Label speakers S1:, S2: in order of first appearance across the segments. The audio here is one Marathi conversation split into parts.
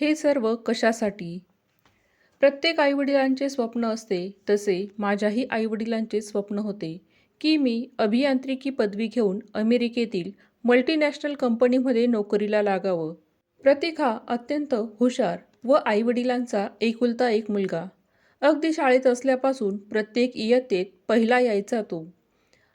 S1: हे सर्व कशासाठी? प्रत्येक आईवडिलांचे स्वप्न असते तसे माझ्याही आईवडिलांचे स्वप्न होते की मी अभियांत्रिकी पदवी घेऊन अमेरिकेतील मल्टीनॅशनल कंपनीमध्ये नोकरीला लागावं. प्रतिका अत्यंत हुशार व आईवडिलांचा एकुलता एक मुलगा. अगदी शाळेत असल्यापासून प्रत्येक इयत्तेत पहिला यायचा तो.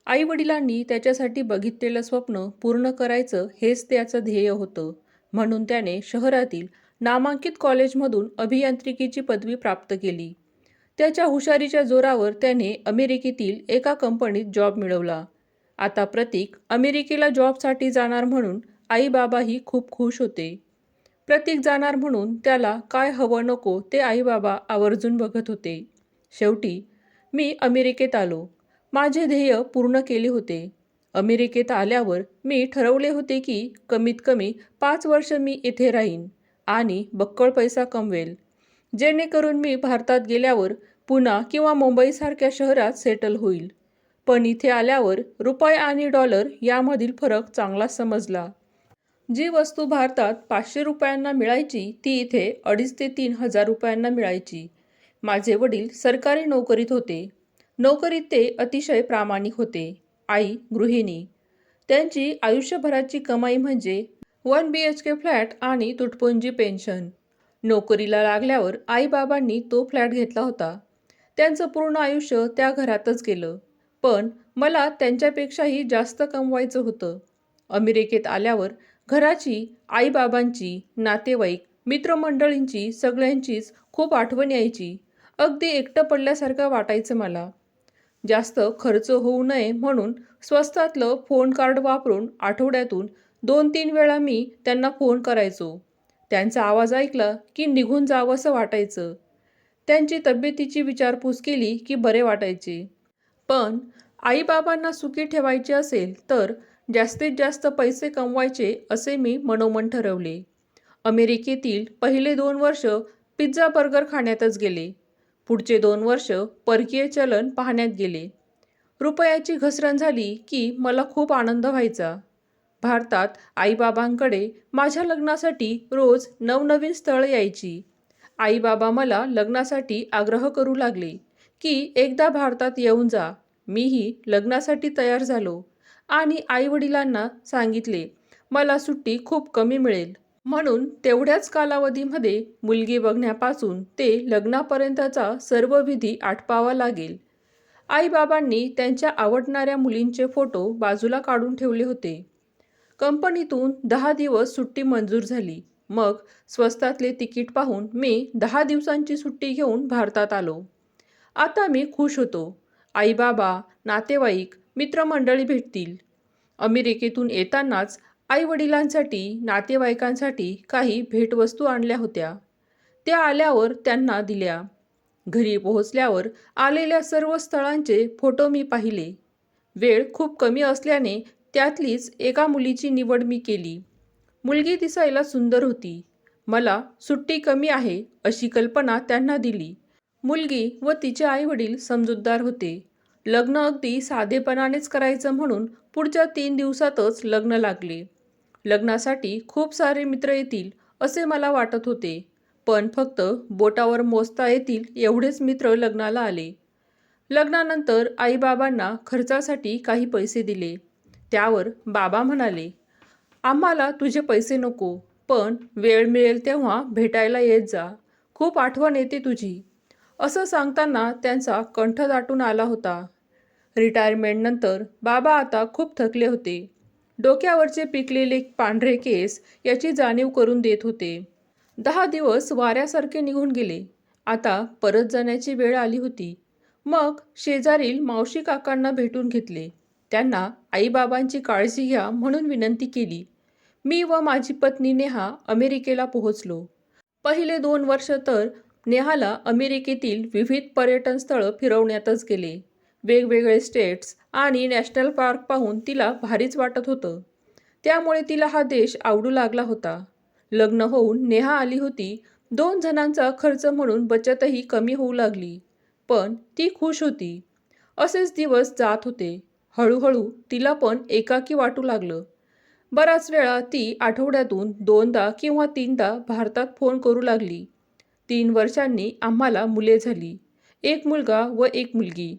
S1: आईवडिलांनी त्याच्यासाठी बघितलेलं स्वप्न पूर्ण करायचं हेच त्याचं ध्येय होतं. म्हणून त्याने शहरातील नामांकित कॉलेजमधून अभियांत्रिकीची पदवी प्राप्त केली. त्याच्या हुशारीच्या जोरावर त्याने अमेरिकेतील एका कंपनीत जॉब मिळवला. आता प्रतीक अमेरिकेला जॉबसाठी जाणार म्हणून आईबाबाही खूप खुश होते. प्रतीक जाणार म्हणून त्याला काय हवं नको ते आईबाबा आवर्जून बघत होते. शेवटी मी अमेरिकेत आलो. माझे ध्येय पूर्ण केले होते. अमेरिकेत आल्यावर मी ठरवले होते की कमीत कमी पाच वर्ष मी इथे राहीन. आणि बक्कळ पैसा कमवेल. जेणेकरून मी भारतात गेल्यावर पुणा किंवा मुंबईसारख्या शहरात सेटल होईल. पण इथे आल्यावर रुपये आणि डॉलर यामधील फरक चांगला समजला. जी वस्तू भारतात पाचशे रुपयांना मिळायची ती इथे अडीच ते तीन हजार रुपयांना मिळायची. माझे वडील सरकारी नोकरीत होते. नोकरीत ते अतिशय प्रामाणिक होते. आई गृहिणी. त्यांची आयुष्यभराची कमाई म्हणजे one B H K flat आणि तुटपुंजी पेन्शन. नोकरीला लागल्यावर आईबाबांनी तो फ्लॅट घेतला होता. त्यांचं पूर्ण आयुष्य त्या घरातच गेलं. पण मला त्यांच्यापेक्षाही जास्त कमवायचं होतं. अमेरिकेत आल्यावर घराची आईबाबांची नातेवाईक मित्रमंडळींची सगळ्यांचीच खूप आठवण यायची. अगदी एकटं पडल्यासारखं वाटायचं मला. जास्त खर्च होऊ नये म्हणून स्वस्तातलं फोन कार्ड वापरून आठवड्यातून दोन तीन वेळा मी त्यांना फोन करायचो. त्यांचा आवाज ऐकला की निघून जावंसं वाटायचं. त्यांची तब्येतीची विचारपूस केली की बरे वाटायचे. पण आईबाबांना सुखी ठेवायचे असेल तर जास्तीत जास्त पैसे कमवायचे असे मी मनोमन ठरवले. अमेरिकेतील पहिले दोन वर्ष पिझ्झा बर्गर खाण्यातच गेले. पुढचे दोन वर्ष परकीय चलन पाहण्यात गेले. रुपयाची घसरण झाली की मला खूप आनंद व्हायचा. भारतात आईबाबांकडे माझ्या लग्नासाठी रोज नवनवीन स्थळं यायची. आईबाबा मला लग्नासाठी आग्रह करू लागले की एकदा भारतात येऊन जा. मीही लग्नासाठी तयार झालो आणि आईवडिलांना सांगितले मला सुट्टी खूप कमी मिळेल. म्हणून तेवढ्याच कालावधीमध्ये मुलगी बघण्यापासून ते लग्नापर्यंतचा सर्व विधी आटपावा लागेल. आईबाबांनी त्यांच्या आवडणाऱ्या मुलींचे फोटो बाजूला काढून ठेवले होते. कंपनीतून दहा दिवस सुट्टी मंजूर झाली. मग स्वस्तातले तिकीट पाहून मी दहा दिवसांची सुट्टी घेऊन भारतात आलो. आता मी खुश होतो. आईबाबा नातेवाईक मित्रमंडळी भेटतील. अमेरिकेतून येतानाच आईवडिलांसाठी नातेवाईकांसाठी काही भेटवस्तू आणल्या होत्या. त्या आल्यावर त्यांना दिल्या. घरी पोहोचल्यावर आलेल्या सर्व स्थळांचे फोटो मी पाहिले. वेळ खूप कमी असल्याने त्यातलीच एका मुलीची निवड मी केली. मुलगी दिसायला सुंदर होती. मला सुट्टी कमी आहे अशी कल्पना त्यांना दिली. मुलगी व तिचे आईवडील समजूतदार होते. लग्न अगदी साधेपणानेच करायचं म्हणून पुढच्या तीन दिवसातच लग्न लागले. लग्नासाठी खूप सारे मित्र येतील असे मला वाटत होते. पण फक्त बोटावर मोजता येतील एवढेच मित्र लग्नाला आले. लग्नानंतर आईबाबांना खर्चासाठी काही पैसे दिले. त्यावर बाबा म्हणाले आम्हाला तुझे पैसे नको पण वेळ मिळेल तेव्हा भेटायला येत जा. खूप आठवण येते तुझी. असं सांगताना त्यांचा कंठ दाटून आला होता. रिटायरमेंटनंतर बाबा आता खूप थकले होते. डोक्यावरचे पिकलेले पांढरे केस याची जाणीव करून देत होते. दहा दिवस वाऱ्यासारखे निघून गेले. आता परत जाण्याची वेळ आली होती. मग शेजारील मावशी काकांना भेटून घेतले. त्यांना आईबाबांची काळजी घ्या म्हणून विनंती केली. मी व माझी पत्नी नेहा अमेरिकेला पोहोचलो. पहिले दोन वर्ष तर नेहाला अमेरिकेतील विविध पर्यटन स्थळं फिरवण्यातच गेले. वेगवेगळे स्टेट्स आणि नॅशनल पार्क पाहून तिला भारीच वाटत होतं. त्यामुळे तिला हा देश आवडू लागला होता. लग्न होऊन नेहा आली होती. दोन जणांचा खर्च म्हणून बचतही कमी होऊ लागली. पण ती खुश होती. असेच दिवस जात होते. हळूहळू तिला पण एकाकी वाटू लागलं. बराच वेळा ती आठवड्यातून दोनदा किंवा तीनदा भारतात फोन करू लागली. तीन वर्षांनी आम्हाला मुले झाली. एक मुलगा व एक मुलगी.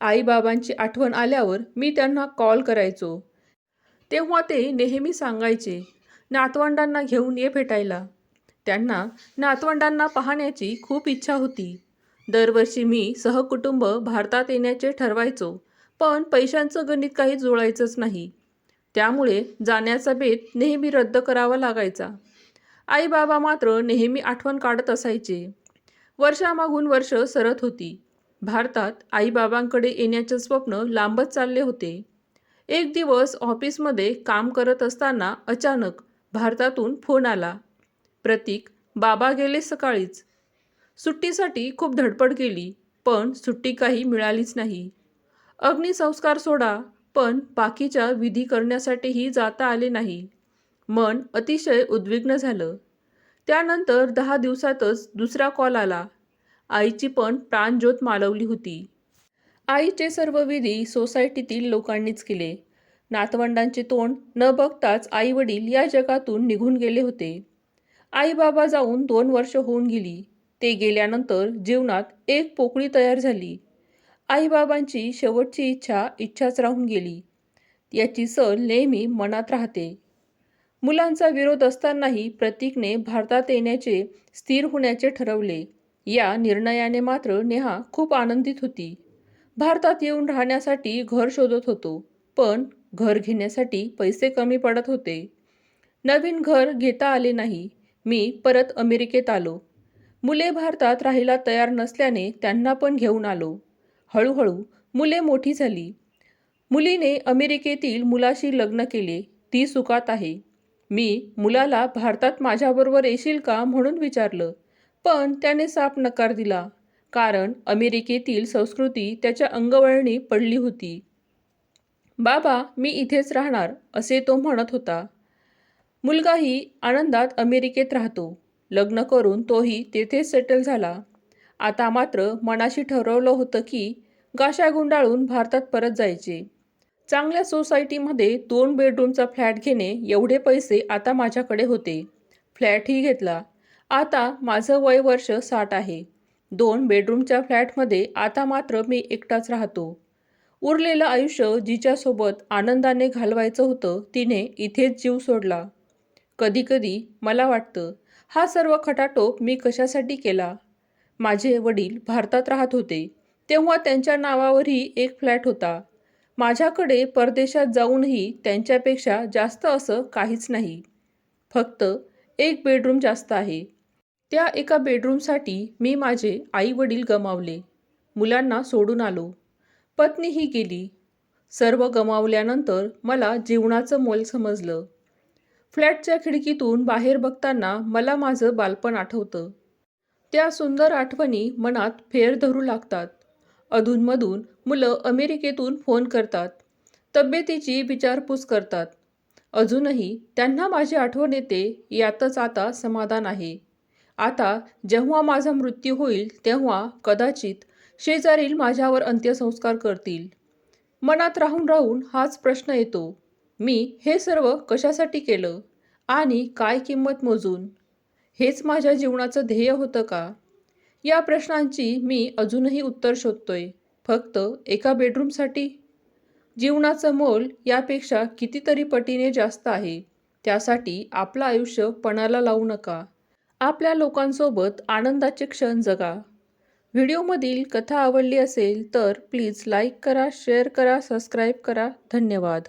S1: आईबाबांची आठवण आल्यावर मी त्यांना कॉल करायचो. तेव्हा ते नेहमी सांगायचे नातवंडांना घेऊन ये भेटायला. त्यांना नातवंडांना पाहण्याची खूप इच्छा होती. दरवर्षी मी सहकुटुंब भारतात येण्याचे ठरवायचो. पण पैशांचं गणित काही जुळायचंच नाही. त्यामुळे जाण्याचा बेत नेहमी रद्द करावा लागायचा. आई बाबा मात्र नेहमी आठवण काढत असायचे. वर्षामागून वर्ष सरत होती. भारतात आईबाबांकडे येण्याचे स्वप्न लांबत चालले होते. एक दिवस ऑफिसमध्ये काम करत असताना अचानक भारतातून फोन आला. प्रतीक बाबा गेले सकाळीच. सुट्टीसाठी खूप धडपड केली पण सुट्टी काही मिळालीच नाही. अग्निसंस्कार सोडा पण बाकीच्या विधी करण्यासाठीही जाता आले नाही. मन अतिशय उद्विग्न झालं. त्यानंतर दहा दिवसातच दुसरा कॉल आला. आईची पण प्राणज्योत मालवली होती. आईचे सर्व विधी सोसायटीतील लोकांनीच केले. नातवंडांचे तोंड न बघताच आई वडील या जगातून निघून गेले होते. आई बाबा जाऊन दोन वर्ष होऊन गेली. ते गेल्यानंतर जीवनात एक पोकळी तयार झाली. आईबाबांची शेवटची इच्छा इच्छाच राहून गेली. याची सण नेहमी मनात राहते. मुलांचा विरोध असतानाही प्रतीकने भारतात येण्याचे स्थिर होण्याचे ठरवले. या निर्णयाने मात्र नेहा खूप आनंदित होती. भारतात येऊन राहण्यासाठी घर शोधत होतो पण घर घेण्यासाठी पैसे कमी पडत होते. नवीन घर घेता आले नाही. मी परत अमेरिकेत आलो. मुले भारतात राहायला तयार नसल्याने त्यांना पण घेऊन आलो. हळूहळू मुले मोठी झाली. मुलीने अमेरिकेतील मुलाशी लग्न केले. ती सुखात आहे. मी मुलाला भारतात माझ्याबरोबर येशील का म्हणून विचारलं. पण त्याने साफ नकार दिला. कारण अमेरिकेतील संस्कृती त्याच्या अंगवळणी पडली होती. बाबा मी इथेच राहणार असे तो म्हणत होता. मुलगाही आनंदात अमेरिकेत राहतो. लग्न करून तोही तेथेच सेटल झाला. आता मात्र मनाशी ठरवलं होतं की गाशा गुंडाळून भारतात परत जायचे. चांगल्या सोसायटीमध्ये दोन बेडरूमचा फ्लॅट घेणे एवढे पैसे आता माझ्याकडे होते. फ्लॅटही घेतला. आता माझं वय वर्ष साठ आहे. दोन बेडरूमच्या फ्लॅटमध्ये आता मात्र मी एकटाच राहतो. उरलेलं आयुष्य जिच्यासोबत आनंदाने घालवायचं होतं तिने इथेच जीव सोडला. कधीकधी मला वाटतं हा सर्व खटाटोप मी कशासाठी केला? माझे वडील भारतात राहत होते. तेव्हा त्यांच्या नावावरही एक फ्लॅट होता. माझ्याकडे परदेशात जाऊनही त्यांच्यापेक्षा जास्त असं काहीच नाही. फक्त एक बेडरूम जास्त आहे. त्या एका बेडरूमसाठी मी माझे आई वडील गमावले. मुलांना सोडून आलो. पत्नीही गेली. सर्व गमावल्यानंतर मला जीवनाचं मोल समजलं. फ्लॅटच्या खिडकीतून बाहेर बघताना मला माझं बालपण आठवतं. त्या सुंदर आठवणी मनात फेर धरू लागतात. अधूनमधून मुलं अमेरिकेतून फोन करतात. तब्येतीची विचारपूस करतात. अजूनही त्यांना माझी आठवण येते यातच आता समाधान आहे. आता जेव्हा माझा मृत्यू होईल तेव्हा कदाचित शेजारील माझ्यावर अंत्यसंस्कार करतील. मनात राहून राहून हाच प्रश्न येतो. मी हे सर्व कशासाठी केलं? आणि काय किंमत मोजून? हेच माझ्या जीवनाचं ध्येय होतं का? या प्रश्नांची मी अजूनही उत्तर शोधतोय. फक्त एका बेडरूमसाठी? जीवनाचं मोल यापेक्षा कितीतरी पटीने जास्त आहे. त्यासाठी आपलं आयुष्य पणाला लावू नका. आपल्या लोकांसोबत आनंदाचे क्षण जगा. व्हिडिओमधील कथा आवडली असेल तर प्लीज लाईक करा शेअर करा सबस्क्राईब करा. धन्यवाद.